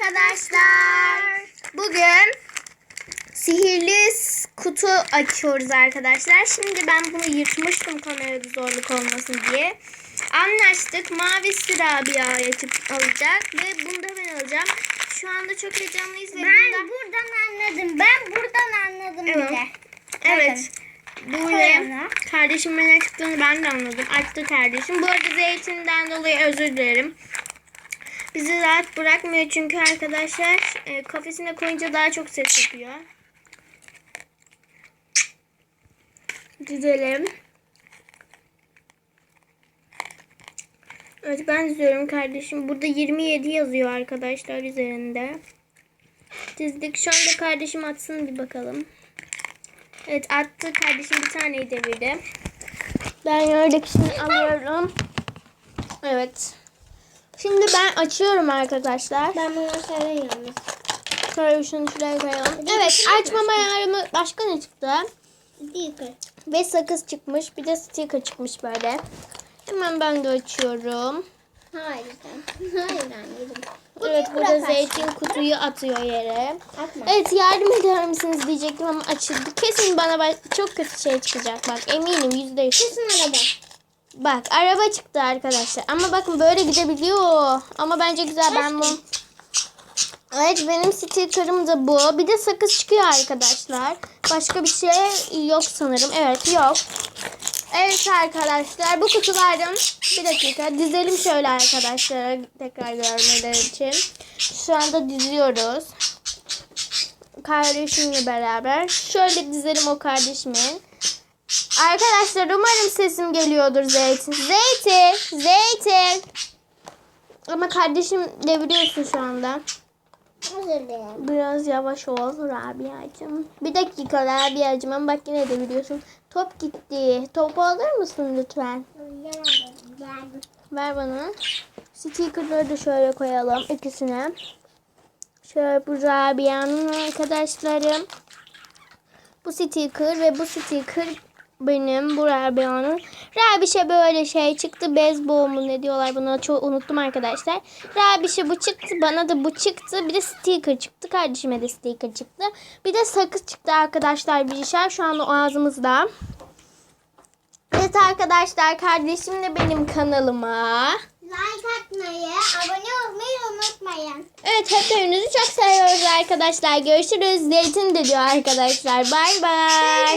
arkadaşlar. Bugün sihirli kutu açıyoruz arkadaşlar. Şimdi ben bunu yırtmıştım kamerada zorluk olmasın diye. Anlaştık. Mavi Rabia'ya çık alacak ve bunu da ben alacağım. Şu anda çok heyecanlıyız ve Ben bunda... buradan anladım. Ben buradan anladım Evet. bile. Evet. Böyle Koyalım. kardeşimin ne çıktığını ben de anladım. Açtı kardeşim. Bu arada zeytinden dolayı özür dilerim. Bizi rahat bırakmıyor çünkü arkadaşlar e, kafesine koyunca daha çok ses yapıyor. Dizelim. Evet ben diziyorum kardeşim. Burada 27 yazıyor arkadaşlar üzerinde. Dizdik. Şu anda kardeşim atsın bir bakalım. Evet attı. Kardeşim bir taneyi devirdi. Ben yerdekisini alıyorum. Evet. Şimdi ben açıyorum arkadaşlar. Ben bunu seviyorum. Şöyle şunu şuraya koyalım. Evet açmama ayarımı başka ne çıktı? Sticker. Ve sakız çıkmış. Bir de sticker çıkmış böyle. Hemen ben de açıyorum. Hayır anneciğim. Evet burada zeytin kutuyu atıyor yere. Atma. Evet yardım eder misiniz diyecektim ama açıldı. Kesin bana çok kötü şey çıkacak bak eminim yüzde yüz. Kesin araba. Bak araba çıktı arkadaşlar. Ama bakın böyle gidebiliyor. Ama bence güzel ben bu. Evet benim sticker'ım da bu. Bir de sakız çıkıyor arkadaşlar. Başka bir şey yok sanırım. Evet yok. Evet arkadaşlar bu kutulardan bir dakika dizelim şöyle arkadaşlar tekrar görmeleri için. Şu anda diziyoruz. Kardeşimle beraber. Şöyle dizelim o kardeşimin. Arkadaşlar umarım sesim geliyordur Zeytin. Zeytin! Zeytin! Ama kardeşim deviriyorsun şu anda. Biraz yavaş ol Rabia'cığım. Bir dakika Rabia'cığım ama bak yine deviriyorsun. Top gitti. Topu alır mısın lütfen? Ver bana. Stickerları da şöyle koyalım ikisine. Şöyle bu Rabia'nın arkadaşlarım. Bu sticker ve bu sticker benim bu Rabia'nın. Rabişe böyle şey çıktı. Bezbol mu ne diyorlar buna çok unuttum arkadaşlar. Rabişe bu çıktı. Bana da bu çıktı. Bir de sticker çıktı. Kardeşime de sticker çıktı. Bir de sakız çıktı arkadaşlar bir şey. Şu anda ağzımızda. Evet arkadaşlar kardeşimle benim kanalıma. Like atmayı, abone olmayı unutmayın. Evet hepinizi çok seviyoruz arkadaşlar. Görüşürüz. Zeytin de diyor arkadaşlar. Bay bay.